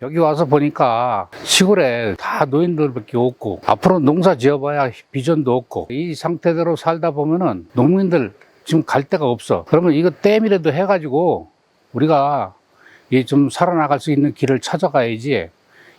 여기 와서 보니까 시골에 다 노인들밖에 없고 앞으로 농사 지어봐야 비전도 없고 이 상태대로 살다 보면은 농민들 지금 갈 데가 없어. 그러면 이거 댐이라도 해가지고 우리가 이 좀 살아나갈 수 있는 길을 찾아가야지.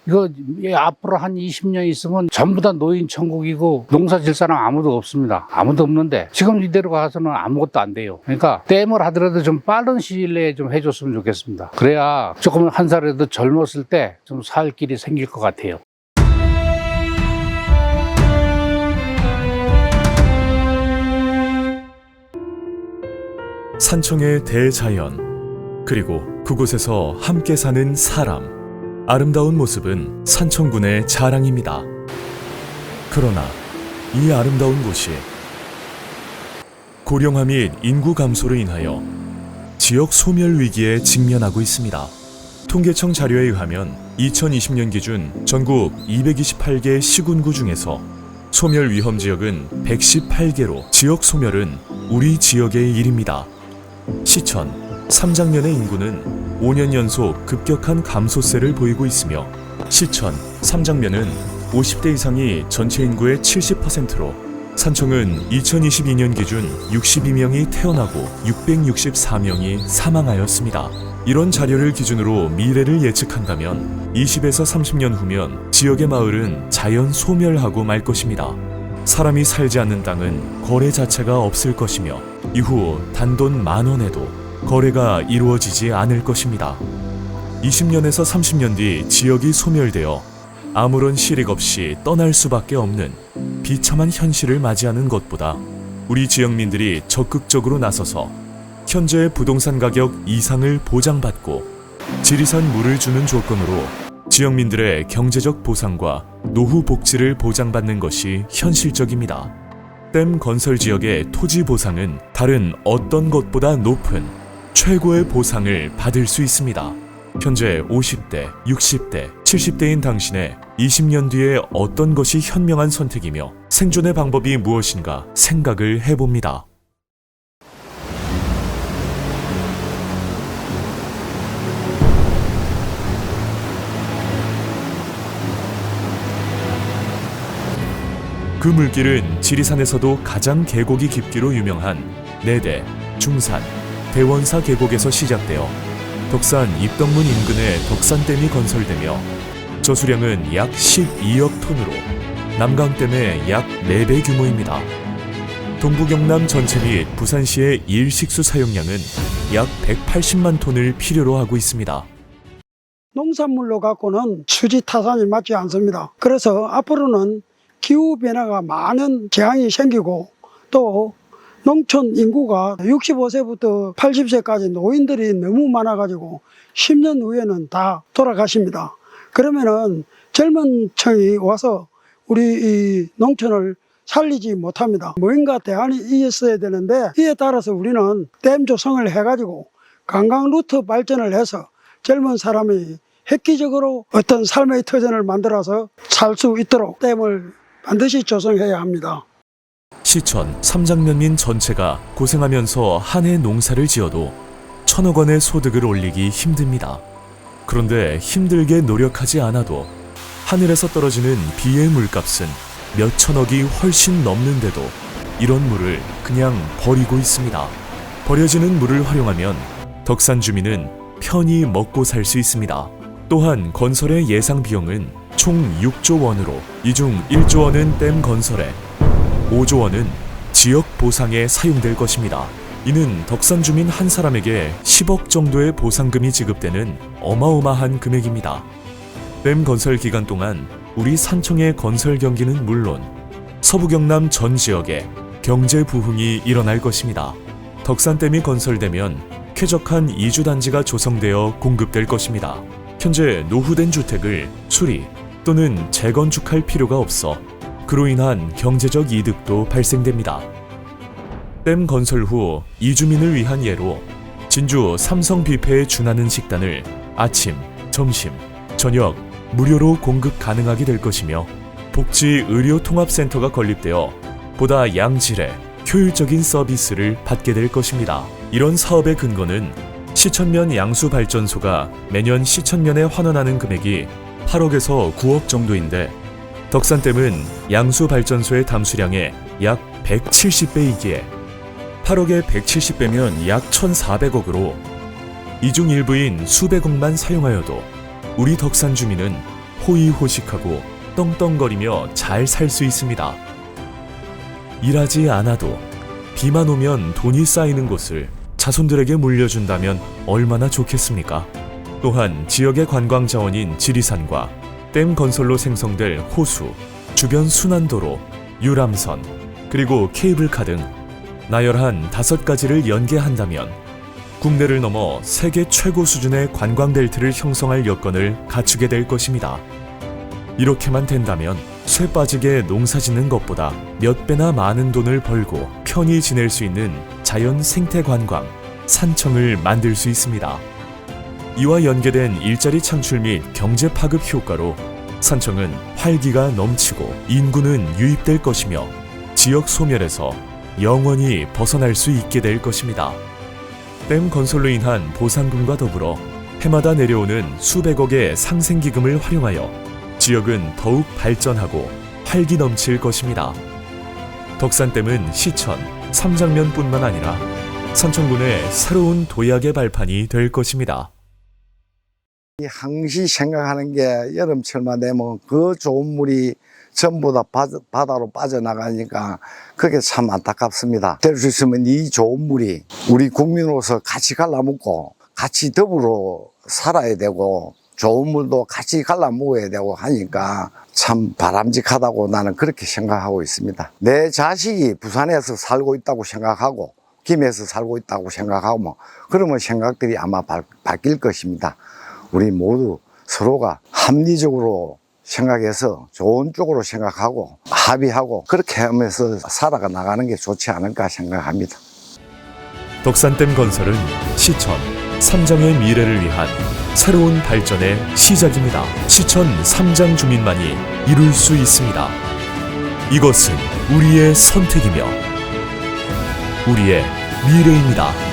이거 이 앞으로 한 20년 있으면 전부 다 노인 천국이고 농사 질 사람 아무도 없습니다. 아무도 없는데 지금 이대로 가서는 아무것도 안 돼요. 그러니까 댐을 하더라도 좀 빠른 시일 내에 좀 해줬으면 좋겠습니다. 그래야 조금 한 살이라도 젊었을 때 좀 살 길이 생길 것 같아요. 산청의 대자연, 그리고 그곳에서 함께 사는 사람. 아름다운 모습은 산청군의 자랑입니다. 그러나 이 아름다운 곳이 고령화 및 인구 감소로 인하여 지역 소멸 위기에 직면하고 있습니다. 통계청 자료에 의하면 2020년 기준 전국 228개 시군구 중에서 소멸 위험 지역은 118개로 지역 소멸은 우리 지역의 일입니다. 시천, 삼장면의 인구는 5년 연속 급격한 감소세를 보이고 있으며 시천, 삼장면은 50대 이상이 전체 인구의 70%로 산청은 2022년 기준 62명이 태어나고 664명이 사망하였습니다. 이런 자료를 기준으로 미래를 예측한다면 20에서 30년 후면 지역의 마을은 자연 소멸하고 말 것입니다. 사람이 살지 않는 땅은 거래 자체가 없을 것이며 이후 단돈 만 원에도 거래가 이루어지지 않을 것입니다. 20년에서 30년 뒤 지역이 소멸되어 아무런 실익 없이 떠날 수밖에 없는 비참한 현실을 맞이하는 것보다 우리 지역민들이 적극적으로 나서서 현재의 부동산 가격 이상을 보장받고 지리산 물을 주는 조건으로 지역민들의 경제적 보상과 노후 복지를 보장받는 것이 현실적입니다. 댐 건설 지역의 토지 보상은 다른 어떤 것보다 높은 최고의 보상을 받을 수 있습니다. 현재 50대, 60대, 70대인 당신의 20년 뒤에 어떤 것이 현명한 선택이며 생존의 방법이 무엇인가 생각을 해봅니다. 그 물길은 지리산에서도 가장 계곡이 깊기로 유명한 내대, 중산, 대원사 계곡에서 시작되어 덕산 입덕문 인근에 덕산댐이 건설되며 저수량은 약 12억 톤으로 남강댐의 약 4배 규모입니다. 동부경남 전체 및 부산시의 일식수 사용량은 약 180만 톤을 필요로 하고 있습니다. 농산물로 갖고는 수지 타산이 맞지 않습니다. 그래서 앞으로는 기후 변화가 많은 재앙이 생기고 또 농촌 인구가 65세부터 80세까지 노인들이 너무 많아가지고 10년 후에는 다 돌아가십니다. 그러면은 젊은 층이 와서 우리 이 농촌을 살리지 못합니다. 뭔가 대안이 있어야 되는데 이에 따라서 우리는 댐 조성을 해가지고 관광 루트 발전을 해서 젊은 사람이 획기적으로 어떤 삶의 터전을 만들어서 살 수 있도록 댐을 반드시 조성해야 합니다. 시천, 삼장면민 전체가 고생하면서 한 해 농사를 지어도 천억 원의 소득을 올리기 힘듭니다. 그런데 힘들게 노력하지 않아도 하늘에서 떨어지는 비의 물값은 몇 천억이 훨씬 넘는데도 이런 물을 그냥 버리고 있습니다. 버려지는 물을 활용하면 덕산 주민은 편히 먹고 살 수 있습니다. 또한 건설의 예상 비용은 총 6조 원으로 이 중 1조 원은 댐 건설에 5조 원은 지역 보상에 사용될 것입니다. 이는 덕산 주민 한 사람에게 10억 정도의 보상금이 지급되는 어마어마한 금액입니다. 댐 건설 기간 동안 우리 산청의 건설 경기는 물론 서부 경남 전 지역에 경제 부흥이 일어날 것입니다. 덕산댐이 건설되면 쾌적한 이주 단지가 조성되어 공급될 것입니다. 현재 노후된 주택을 수리 또는 재건축할 필요가 없어 그로 인한 경제적 이득도 발생됩니다. 댐 건설 후 이주민을 위한 예로 진주 삼성 뷔페에 준하는 식단을 아침, 점심, 저녁 무료로 공급 가능하게 될 것이며 복지 의료 통합센터가 건립되어 보다 양질의 효율적인 서비스를 받게 될 것입니다. 이런 사업의 근거는 시천면 양수 발전소가 매년 시천면에 환원하는 금액이 8억에서 9억 정도인데 덕산댐은 양수 발전소의 담수량의 약 170배이기에 8억에 170배면 약 1,400억으로 이중 일부인 수백억만 사용하여도 우리 덕산 주민은 호의호식하고 떵떵거리며 잘 살 수 있습니다. 일하지 않아도 비만 오면 돈이 쌓이는 곳을 자손들에게 물려준다면 얼마나 좋겠습니까? 또한 지역의 관광 자원인 지리산과 댐 건설로 생성될 호수, 주변 순환도로, 유람선, 그리고 케이블카 등 나열한 다섯 가지를 연계한다면 국내를 넘어 세계 최고 수준의 관광 벨트를 형성할 여건을 갖추게 될 것입니다. 이렇게만 된다면 쇠 빠지게 농사 짓는 것보다 몇 배나 많은 돈을 벌고 편히 지낼 수 있는 자연 생태 관광, 산청을 만들 수 있습니다. 이와 연계된 일자리 창출 및 경제 파급 효과로 산청은 활기가 넘치고 인구는 유입될 것이며 지역 소멸에서 영원히 벗어날 수 있게 될 것입니다. 댐 건설로 인한 보상금과 더불어 해마다 내려오는 수백억의 상생기금을 활용하여 지역은 더욱 발전하고 활기 넘칠 것입니다. 덕산댐은 시천, 삼장면뿐만 아니라 산청군의 새로운 도약의 발판이 될 것입니다. 이 항시 생각하는 게 여름철만 되면 그 좋은 물이 전부 다 바, 바다 로 빠져나가니까 그게 참 안타깝습니다. 될 수 있으면 이 좋은 물이 우리 국민으로서 같이 갈라먹고 같이 더불어 살아야 되고 좋은 물도 같이 갈라먹어야 되고 하니까 참 바람직하다고 나는 그렇게 생각하고 있습니다. 내 자식이 부산에서 살고 있다고 생각하고 김해에서 살고 있다고 생각하고 뭐 그러면 생각들이 아마 바, 바뀔 것입니다. 우리 모두 서로가 합리적으로 생각해서 좋은 쪽으로 생각하고 합의하고 그렇게 하면서 살아가 나가는 게 좋지 않을까 생각합니다. 덕산댐 건설은 시천, 삼장의 미래를 위한 새로운 발전의 시작입니다. 시천 삼장 주민만이 이룰 수 있습니다. 이것은 우리의 선택이며 우리의 미래입니다.